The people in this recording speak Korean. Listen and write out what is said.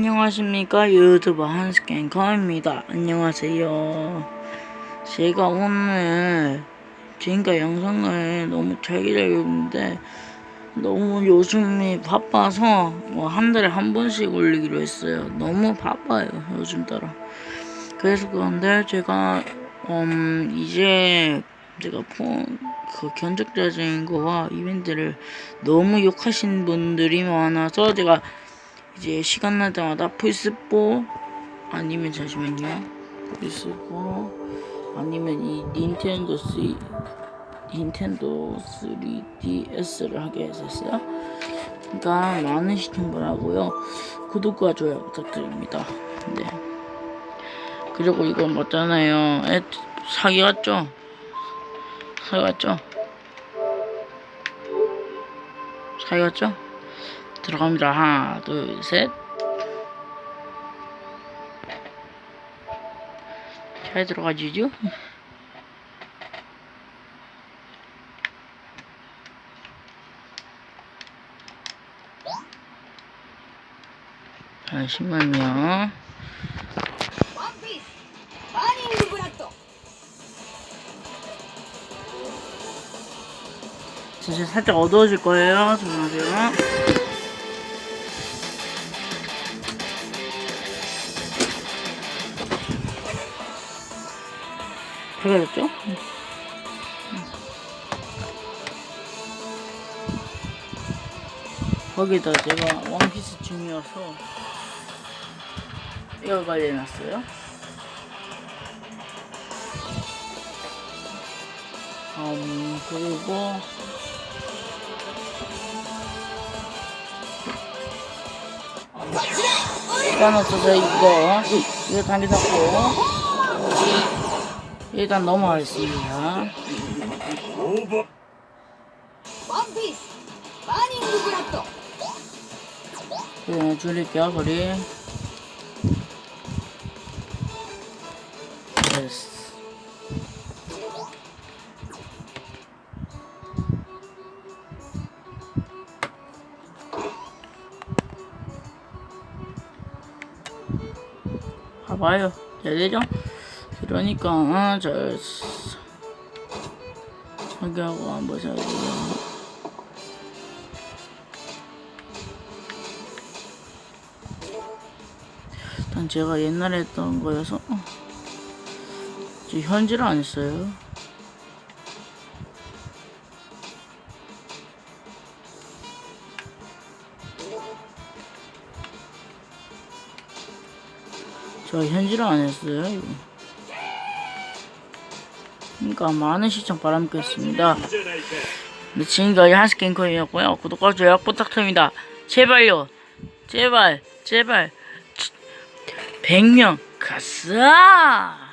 안녕하십니까 유튜버 한스캔커입니다. 안녕하세요. 제가 오늘 지금까지 영상을 너무 잘 기다렸는데 너무 요즘이 바빠서 뭐 한 달에 한 번씩 올리기로 했어요. 너무 바빠요 요즘 따라. 그래서 그런데 제가 음 이제 제가 폰 그 견적자적인 거와 이벤트를 너무 욕하신 분들이 많아서 제가 이제 시간 날 때마다 플스4 아니면 잠시만요. 플스4 아니면 이 닌텐도 3 닌텐도 3DS를 하게 했었어요. 그러니까 많은 시청 바라고요. 구독과 좋아요 부탁드립니다. 네. 그리고 이거 맞잖아요. 애 사기 같죠? 사기 같죠? 사기 같죠 들어갑니다. 하나, 둘, 셋. 잘 들어가지죠? 잠시만요. 버닝 브라또 진짜 살짝 어두워질 거예요. 조심하세요. 밝아졌죠? 거기다 제가 원피스 중이어서 이걸 관리해놨어요. 음, 그리고 일단 없어서 이거 이거 단계 잡고 일단 넘어가겠습니다. 원피스 버닝 브라또 네, 줄일게요 소리. 됐어. 봐봐요. 잘 되죠? 그러니까, 아, 잘, 저기하고 한번 잘 보요 일단 제가 옛날에 했던 거여서, 어. 현질을 안 했어요. 저 현질을 안 했어요, 이거. 그러니까 많은 시청 바람겠습니다. 네, 지금까지 한스캔커이었고요. 구독과 좋아요 부탁드립니다. 제발요. 제발, 제발. 100명 가자!